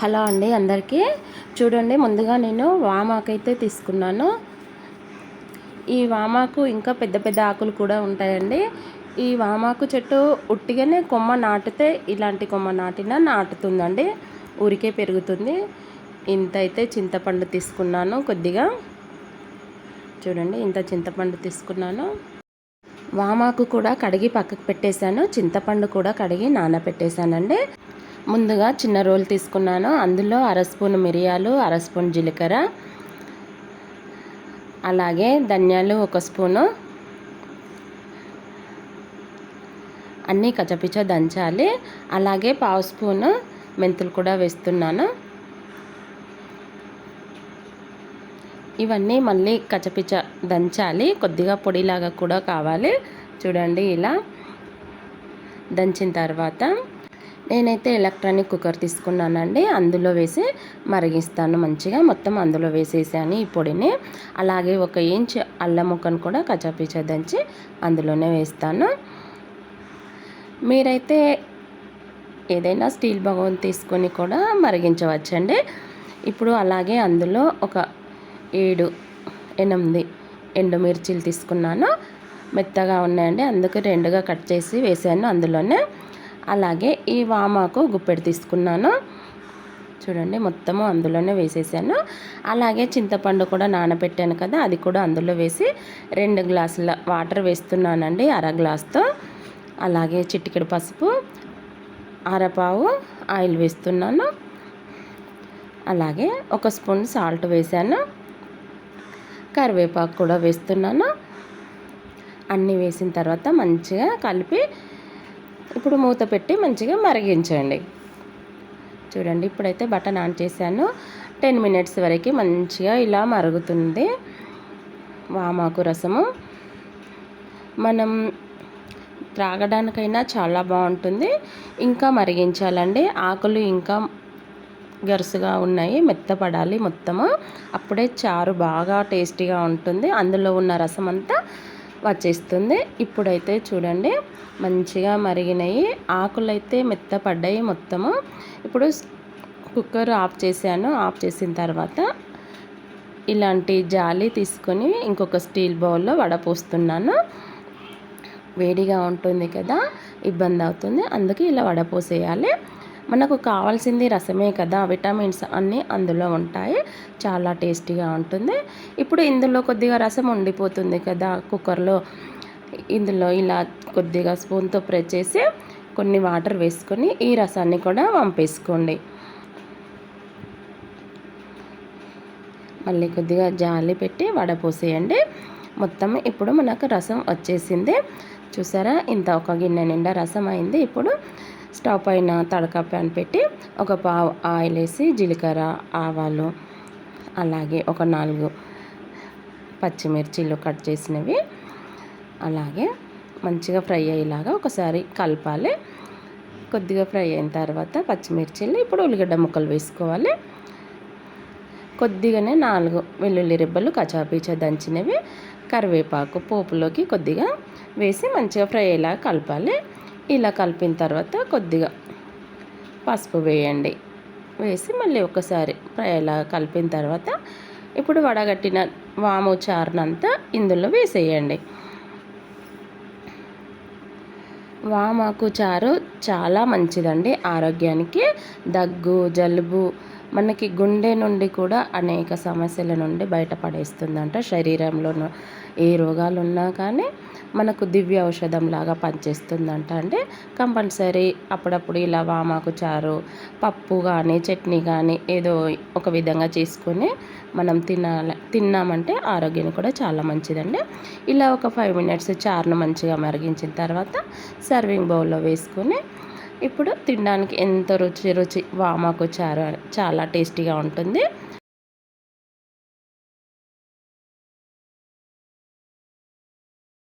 Hello అండి అందరికీ. చూడండి ముందుగా నేను వామాకు అయితే తీసుకున్నాను. ఈ వామాకు ఇంకా పెద్ద పెద్ద ఆకులు కూడా ఉంటాయండి. ఈ వామాకు చెట్టు ఉట్టిగానే కొమ్మ నాటితే ఇలాంటి కొమ్మ నాటినా నాటుతుందండి. ఊరికే పెరుగుతుంది. ఇంత అయితే చింతపండు తీసుకున్నాను కొద్దిగా. చూడండి ఇంత చింతపండు తీసుకున్నాను. వామాకు కూడా కడిగి పక్కకు పెట్టేశాను. చింతపండు కూడా కడిగి నానబెట్టేశానండి. ముందుగా చిన్న రోల్ తీసుకున్నాను. అందులో అర స్పూన్ మిరియాలు అర స్పూన్ జీలకర్ర అలాగే ధనియాలు ఒక స్పూను. అన్నీ కచపిచ దంచాలి. అలాగే పావు స్పూను మెంతులు కూడా వేస్తున్నాను. ఇవన్నీ మళ్ళీ కచపిచ దంచాలి. కొద్దిగా పొడిలాగా కూడా కావాలి. చూడండి ఇలా దంచిన తర్వాత నేనైతే ఎలక్ట్రానిక్ కుక్కర్ తీసుకున్నానండి. అందులో వేసి మరిగిస్తాను మంచిగా. మొత్తం అందులో వేసేసాను ఈ పొడిని. అలాగే ఒక ఇంచ్ అల్లం ముక్కను కూడా కచాపీచ దంచి అందులోనే వేస్తాను. మీరైతే ఏదైనా స్టీల్ బగోన్ తీసుకొని కూడా మరిగించవచ్చండి. ఇప్పుడు అలాగే అందులో ఒక ఏడు ఎనిమిది ఎండుమిర్చీలు తీసుకున్నాను. మెత్తగా ఉన్నాయండి. అందుకు రెండుగా కట్ చేసి వేసాను అందులోనే. అలాగే ఈ వామాకు గుప్పెడు తీసుకున్నాను. చూడండి మొత్తము అందులోనే వేసేసాను. అలాగే చింతపండు కూడా నానబెట్టాను కదా అది కూడా అందులో వేసి రెండు గ్లాసుల వాటర్ వేస్తున్నానండి అర గ్లాస్తో. అలాగే చిటికెడు పసుపు అరపావు ఆయిల్ వేస్తున్నాను. అలాగే ఒక స్పూన్ సాల్ట్ వేసాను కరివేపాకు కూడా వేస్తున్నాను. అన్నీ వేసిన తర్వాత మంచిగా కలిపి ఇప్పుడు మూత పెట్టి మంచిగా మరిగించండి. చూడండి ఇప్పుడైతే బటన్ ఆన్ చేశాను. టెన్ మినిట్స్ వరకు మంచిగా ఇలా మరుగుతుంది. వామాకు రసము. మనం త్రాగడానికైనా చాలా బాగుంటుంది. ఇంకా మరిగించాలండి. ఆకులు ఇంకా గరుసుగా ఉన్నాయి. మెత్తపడాలి మొత్తము. అప్పుడే చారు బాగా టేస్టీగా ఉంటుంది. అందులో ఉన్న రసం అంతా వచ్చేస్తుంది. ఇప్పుడైతే చూడండి మంచిగా మరిగినాయి. ఆకులు అయితే మెత్తపడ్డాయి మొత్తము. ఇప్పుడు కుక్కర్ ఆఫ్ చేశాను. ఆఫ్ చేసిన తర్వాత ఇలాంటి జాలి తీసుకొని ఇంకొక స్టీల్ బౌల్లో వడపోస్తున్నాను. వేడిగా ఉంటుంది కదా ఇబ్బంది అవుతుంది. అందుకే ఇలా వడపోసేయాలి. మనకు కావాల్సింది రసమే కదా విటమిన్స్ అన్నీ అందులో ఉంటాయి. చాలా టేస్టీగా ఉంటుంది. ఇప్పుడు ఇందులో కొద్దిగా రసం ఉండిపోతుంది కదా కుక్కర్లో. ఇందులో ఇలా కొద్దిగా స్పూన్తో ప్రెస్ చేసి కొన్ని వాటర్ వేసుకొని ఈ రసాన్ని కూడా వంపేసుకోండి. మళ్ళీ కొద్దిగా జాలి పెట్టి వడపోసేయండి. మొత్తం ఇప్పుడు మనకు రసం వచ్చేసింది. చూసారా? ఇంత ఒక గిన్నె నిండా రసం అయింది. ఇప్పుడు స్టవ్ పైన తడక ప్యాన్ పెట్టి ఒక పావు ఆయిల్ వేసి జీలకర్ర ఆవాలు అలాగే ఒక నాలుగు పచ్చిమిర్చిలు కట్ చేసినవి. అలాగే మంచిగా ఫ్రై అయ్యేలాగా ఒకసారి కలపాలి. కొద్దిగా ఫ్రై అయిన తర్వాత పచ్చిమిర్చిలు ఇప్పుడు ఉల్లిగడ్డ ముక్కలు వేసుకోవాలి. కొద్దిగానే నాలుగు వెల్లుల్లి రెబ్బలు కచాపీచ దంచినవి కరివేపాకు పోపులోకి కొద్దిగా వేసి మంచిగా ఫ్రై అయ్యేలాగా కలపాలి. ఇలా కలిపిన తర్వాత కొద్దిగా పసుపు వేయండి. వేసి మళ్ళీ ఒకసారి ఇలా కలిపిన తర్వాత ఇప్పుడు వడగట్టిన వాము చారునంతా ఇందులో వేసేయండి. వామాకు చారు చాలా మంచిదండి. ఆరోగ్యానికి దగ్గు జలుబు మనకి గుండె నుండి కూడా అనేక సమస్యల నుండి బయటపడేస్తుందంట. శరీరంలో ఏ రోగాలు ఉన్నా కానీ మనకు దివ్య ఔషధం లాగా పనిచేస్తుందంట. అంటే కంపల్సరీ అప్పుడప్పుడు ఇలా వామాకు చారు పప్పు కానీ చట్నీ కానీ ఏదో ఒక విధంగా చేసుకొని మనం తినాల తిన్నామంటే ఆరోగ్యం కూడా చాలా మంచిదండి. ఇలా ఒక ఫైవ్ మినిట్స్ చారును మంచిగా మరిగించిన తర్వాత సర్వింగ్ బౌల్లో వేసుకొని ఇప్పుడు తినడానికి ఎంతో రుచి రుచి వామాకు చారు చాలా టేస్టీగా ఉంటుంది.